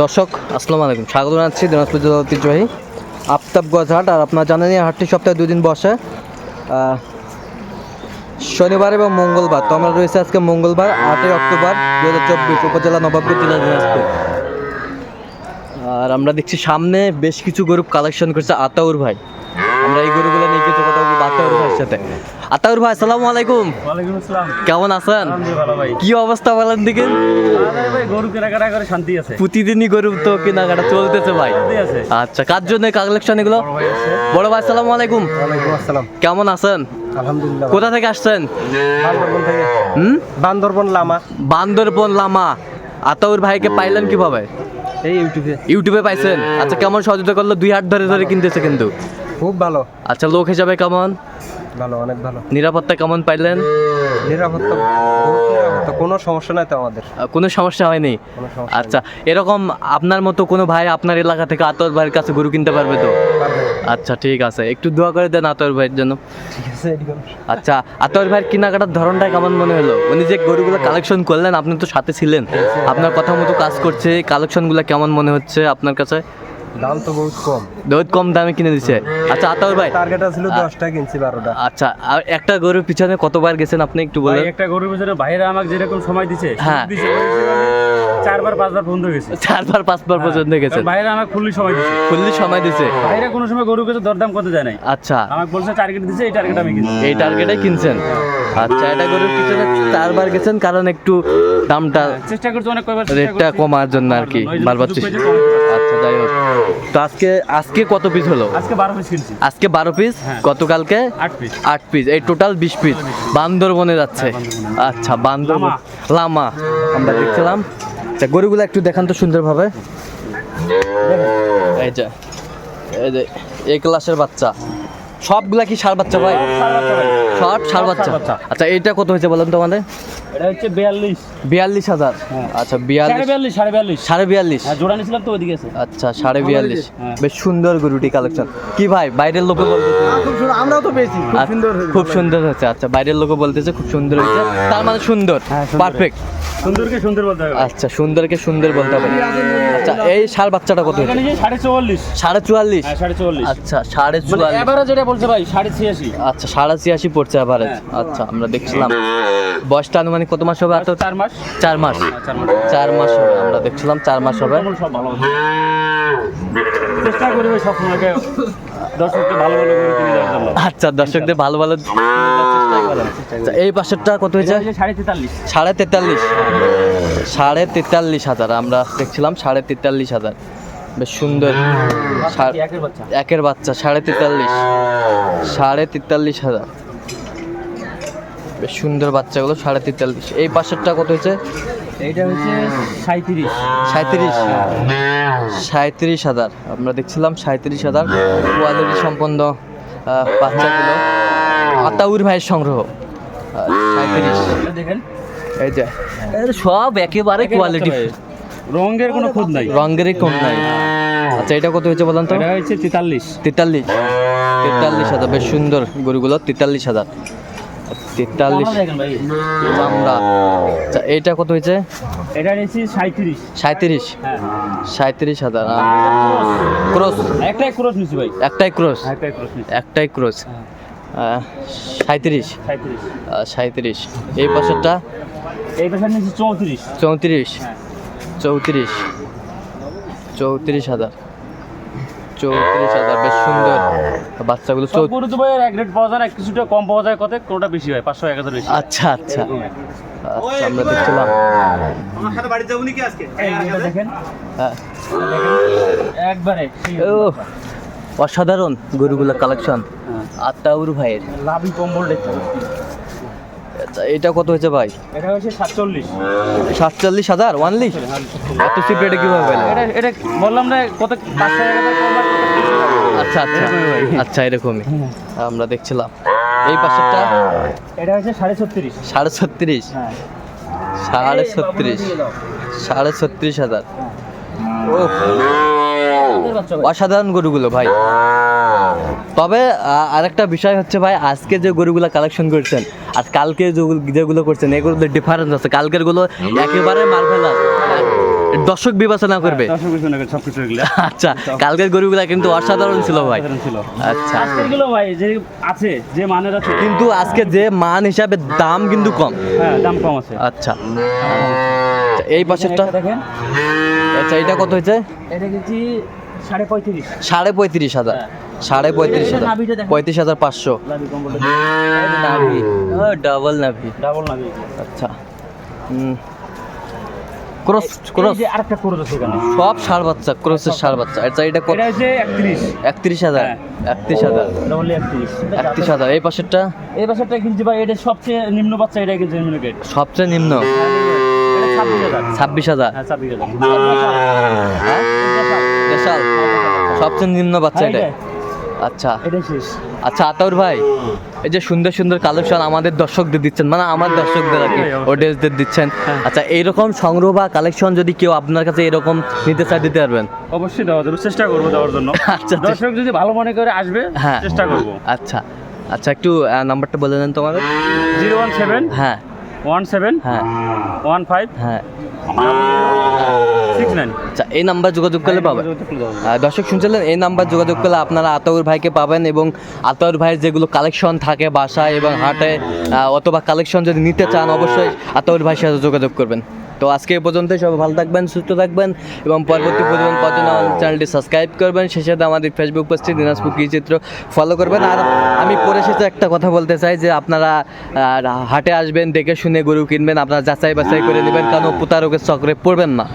দর্শক, আসসালামু আলাইকুম। স্বাগত জানাচ্ছি দিনাজপুর জেলা ঐতিহ্যবাহী আফতাবগঞ্জ হাট আর আপনারা জানেন এই হাটটি সপ্তাহে দুদিন বসে। শনিবার এবং মঙ্গলবার। তো আমরা রয়েছে আজকে মঙ্গলবার, আটই অক্টোবর দু হাজার চব্বিশ উপজেলা নবাবগঞ্জ জেলা দিনাজপুর। আর আমরা দেখছি সামনে বেশ কিছু গরু কালেকশন করছে আতাউর ভাই। আমরা এই গরুগুলো নিয়ে কিছু কথা বলব আতাউর ভাইয়ের সাথে। আতাউর ভাই আসসালামু আলাইকুম। আসসালাম। কেমন আছেন? আলহামদুলিল্লাহ ভালো ভাই। কি অবস্থা বলেন দিকে গরু কেনাকাটা করে শান্তি আছে। প্রতিদিনই গরু তো কেনাকাটা চলতেছে ভাই। আচ্ছা কার জন্য কালেকশন এগুলো? বড় ভাই আছে। আসসালামু আলাইকুম। আসসালাম। কেমন আছেন? আলহামদুলিল্লাহ। কোথা থেকে আসছেন? বান্দরবন থেকে। হুম? বান্দরবন লামা। বান্দরবন লামা। আতাউর ভাইকে পাইলেন কীভাবে? এই ইউটিউবে। ইউটিউবে পাইছেন? আচ্ছা কেমন সহযোগিতা করল? দুই হাত ধরে ধরে কিনতেছে কিন্তু। খুব ভালো। আচ্ছা লোক হিসাবে কেমন? ভালো অনেক ভালো। নিরাপত্তা কেমন পাইলেন? নিরাপত্তা নিরাপত্তা কোনো সমস্যা নাই তো আমাদের। কোনো সমস্যা হয়নি? আচ্ছা এরকম আপনার মতো কোনো ভাই আপনার এলাকা থেকে আতর ভাইয়ের কাছে গরু কিনতে পারবে তো? আচ্ছা ঠিক আছে। একটু দোয়া করে দেন আতর ভাইয়ের জন্য। ঠিক আছে আচ্ছা আতর ভাইয়ের কেনাকাটার ধরনটা কেমন মনে হলো? উনি যে গরুগুলো কালেকশন করলেন আপনি তো সাথে ছিলেন। আপনার কথা মতো কাজ করছে কালেকশনগুলো কেমন মনে হচ্ছে আপনার কাছে? দাম তো বহুত কম। বহুত কম দামে কিনে দিছে। আচ্ছা আতর ভাই টার্গেট ছিল দশটা কিনছি বারোটা। আচ্ছা আর একটা গরুর পিছনে কতবার গেছেন আপনি একটু ভাই বলেন? একটা গরুর পিছনে ভাইরা আমাকে যেরকম সময় দিছে হ্যাঁ। চারবার পাঁচবার গেছে। চারবার পাঁচবার পর্যন্ত গেছেন? ভাইরা আমাকে ফুললি সময় দিছে। ফুললি সময় দিছে? ভাইরা কোনো সময় গরু দরদাম করতে যায় নাই। আচ্ছা। আমাকে বলছে টার্গেট দিছে এই টার্গেট আমি কিনছি। এই টার্গেটে কিনছেন? আচ্ছা এটা গরুর পিছনে চারবার গেছেন কারণ একটু দামটা চেষ্টা করছি অনেক কয়বার রেটটা কমার জন্য আর কি বারবার চেষ্টা-। আচ্ছা যাই হোক। তো আজকে আজকে কত পিস হলো? আজকে বারো পিস কিনছি। আজকে বারো পিস হ্যাঁ। গতকালকে? আট পিস আট পিস এই টোটাল বিশ পিস বান্দরবনে যাচ্ছে। আচ্ছা বান্দরবন। লামা। আমরা দেখছিলাম আচ্ছা গরুগুলো একটু দেখান তো সুন্দরভাবে। এই যে এই যে এই ক্লাসের বাচ্চা। সবগুলা কি সার বাচ্চা ভাই? সব সার বাচ্চা। বাচ্চা। আচ্ছা এটা কত হয়েছে বলেন তো আমাদের? এটা হচ্ছে বিয়াল্লিশ। বিয়াল্লিশ হাজার। আচ্ছা সাড়ে বিয়াল্লিশ সাড়ে বিয়াল্লিশ। সাড়ে বিয়াল্লিশ। হ্যাঁ জোড়া নিয়েছিলাম তো ওইদিকে আছে। আচ্ছা সাড়ে বিয়াল্লিশ। হ্যাঁ। বেশ সুন্দর গরুটি কালেকশন কি ভাই বাইরের লোকে বলতেছে। আমরাও তো পেয়েছি। খুব আচ্ছা, সুন্দর আচ্ছা বাইরের লোকে বলতেছে খুব সুন্দর হয়েছে। তার মানে সুন্দর। পারফেক্ট সুন্দরকে সুন্দর বলতে হবে। আচ্ছা সুন্দরকে সুন্দর বলতে হবে। আচ্ছা এই ষাড় বাচ্চাটা কত সাড়ে চুয়াল্লিশ। সাড়ে চুয়াল্লিশ? হ্যাঁ সাড়ে চুয়াল্লিশ। আচ্ছা সাড়ে চুয়াল্লিশ। এবারে যেটা বলছে ভাই সাড়ে ছিয়াশি। আচ্ছা সাড়ে ছিয়াশি পড়ছে হ্যাঁ। আচ্ছা আমরা দেখছিলাম। বয়সটা আনুমানিক কত মাস হবে? আর তো চার মাস। হ্যাঁ, চার মাস। চার মাস হবে আমরা দেখছিলাম চার মাস হবে। চেষ্টা করি ভাই সবসময়কে দর্শককে ভালো ভালো আচ্ছা দর্শকদের ভালো ভালো আচ্ছা, এই পাশেরটা কত হয়েছে? সাড়ে তেতাল্লিশ। সাড়ে তেতাল্লিশ। হাজার আমরা দেখছিলাম সাড়ে তেতাল্লিশ হাজার। বেশ সুন্দর। সা- একের বাচ্চা সাড়ে তেতাল্লিশ। সাড়ে তেতাল্লিশ হাজার। বেশ সুন্দর বাচ্চাগুলো সাড়ে তেতাল্লিশ। এই পাশেরটা কত হয়েছে? এইটা হচ্ছে সাঁত্রিশ সাঁত্রিশ সাঁত্রিশ হাজার। আমরা দেখছিলাম সাঁত্রিশ হাজার কোয়ালিটি সম্পন্ন বাচ্চাগুলো। আতাউর ভাইয়ের সংগ্রহ। সাঁত্রিশ দেখেন। এই যে। সব একেবারে কোয়ালিটি রঙের কোনো খুদ নাই। রঙেরই কম নাই। আচ্ছা এটা কত হয়েছে বলেন তো? এটা হচ্ছে তেতাল্লিশ। তেতাল্লিশ। তেতাল্লিশ হাজার। বেশ সুন্দর গরুগুলো তেতাল্লিশ হাজার। তেতাল্লিশ। আচ্ছা এইটা কত হয়েছে? এটা সাঁত্রিশ সাঁত্রিশ হ্যাঁ। সাঁত্রিশ হাজার ক্রস? একটাই ক্রস ভাই। একটাই ক্রস? একটাই ক্রস নিছি একটাই সাঁত্রিশ সাঁত্রিশ সাঁত্রিশ এই বছরটা এই চৌত্রিশ। চৌত্রিশ। হ্যাঁ। চৌত্রিশ। চৌত্রিশ হাজার। চৌত্রিশ হাজার বেশ সুন্দর। বাচ্চাগুলো গরু তো ভাই এক রেট পাওয়া যায় না কিছুটা কম পাওয়া যায় কত? কোনটা বেশি হয়? পাঁচশো এক হাজার বেশি। আচ্ছা আচ্ছা। আচ্ছা আমরা দেখছিলাম দেখেন। হ্যাঁ। একবারে ও অসাধারণ গরুগুলো কালেকশন হ্যাঁ। আত্মাউর ভাইয়ের। লাভি কম্বল দেখতে আচ্ছা এটা কত হয়েছে ভাই? এটা হচ্ছে সাতচল্লিশ। সাতচল্লিশ হাজার ওয়ানলি এত চিপ রেটে কীভাবে এটা এটা বললাম না কত? পাঁচশো এক হয়। আচ্ছা আচ্ছা। আচ্ছা এরকমই। আমরা দেখছিলাম। এই পাশেরটা? এটা হচ্ছে সাড়ে ছত্রিশ। সাড়ে ছত্রিশ? হ্যাঁ। সাড়ে ছত্রিশ। সাড়ে ছত্রিশ হাজার। ও অসাধারণ গরুগুলো ভাই। তবে আরেকটা বিষয় হচ্ছে ভাই আজকে যে গরুগুলো কালেকশন করছেন আর কালকে যেগুলো করছেন এগুলোতে ডিফারেন্স আছে। কালকেরগুলো একেবারে মার্ভেলাস দর্শক বিবেচনা করবে। দর্শক এগুলো। আচ্ছা কালকের গরুগুলা কিন্তু অসাধারণ ছিল ভাই। ছিল। আচ্ছা। ভাই যে আছে যে মানের আছে। কিন্তু আজকে যে মান হিসাবে দাম কিন্তু কম। হ্যাঁ দাম কম আছে। আচ্ছা। আচ্ছা, এই পাশেরটা? দেখেন। আচ্ছা এটা কত হয়েছে? এটা সাড়ে পঁয়ত্রিশ। সাড়ে পঁয়ত্রিশ হাজার। সাড়ে পঁয়ত্রিশ হাজার। পঁয়ত্রিশ হাজার পাঁচশো। নাভি ডাবল নাভি। ডাবল নাভি। আচ্ছা। ক্রস ক্রস এই যে আরেকটা করে দিচ্ছে এখানে। সব সার বাচ্চা ক্রসের সার বাচ্চা। এটা কত? এটা হচ্ছে হ্যাঁ। এই পাশেরটা? এই কিনছি ভাই এটা সবচেয়ে নিম্ন বাচ্চা এটা কিনছি নিম্ন গেট সবচেয়ে নিম্ন? ছাব্বিশ হাজার। ছাব্বিশ হাজার? হ্যাঁ হ্যাঁ? সবচেয়ে নিম্ন বাচ্চা হ্যাঁ, এটা। আচ্ছা। এটা শেষ। আচ্ছা আতাউর ভাই এই যে সুন্দর সুন্দর কালেকশন আমাদের দর্শকদের দিচ্ছেন মানে আমার দর্শকদের আর কি হ্যাঁ, অডিয়েন্সদের দিচ্ছেন। হ্যাঁ। আচ্ছা এইরকম সংগ্রহ বা কালেকশন যদি কেউ আপনার কাছে এরকম নিতে চায় দিতে পারবেন? অবশ্যই দেওয়া যাবে চেষ্টা করব দেওয়ার জন্য। আচ্ছা, দর্শক যদি ভালো মনে করে আসবে হ্যাঁ। চেষ্টা করব। আচ্ছা আচ্ছা একটু নাম্বারটা বলে দেন তোমার জিরো ওয়ান সেভেন হ্যাঁ। ওয়ান সেভেন হ্যাঁ। ওয়ান ফাইভ হ্যাঁ। আচ্ছা এই নাম্বার যোগাযোগ করলে পাবেন দর্শক শুনছিলেন এই নাম্বার যোগাযোগ করলে আপনারা আতাউর ভাইকে পাবেন এবং আতাউর ভাইয়ের যেগুলো কালেকশন থাকে বাসায় এবং হাটে অথবা কালেকশন যদি নিতে চান অবশ্যই আতাউর ভাইয়ের সাথে যোগাযোগ করবেন। তো আজকে এ পর্যন্তই সবাই ভালো থাকবেন সুস্থ থাকবেন এবং পরবর্তী প্রতিদিন পর্যন্ত আমাদের চ্যানেলটি সাবস্ক্রাইব করবেন। সেই সাথে আমাদের ফেসবুক পেজটি দিনাজপুর কী চিত্র ফলো করবেন। আর আমি পরে পরিশেষে একটা কথা বলতে চাই যে আপনারা হাটে আসবেন দেখে শুনে গরু কিনবেন আপনারা যাচাই বাছাই করে নেবেন কারণ প্রতারকের চক্রে পড়বেন না।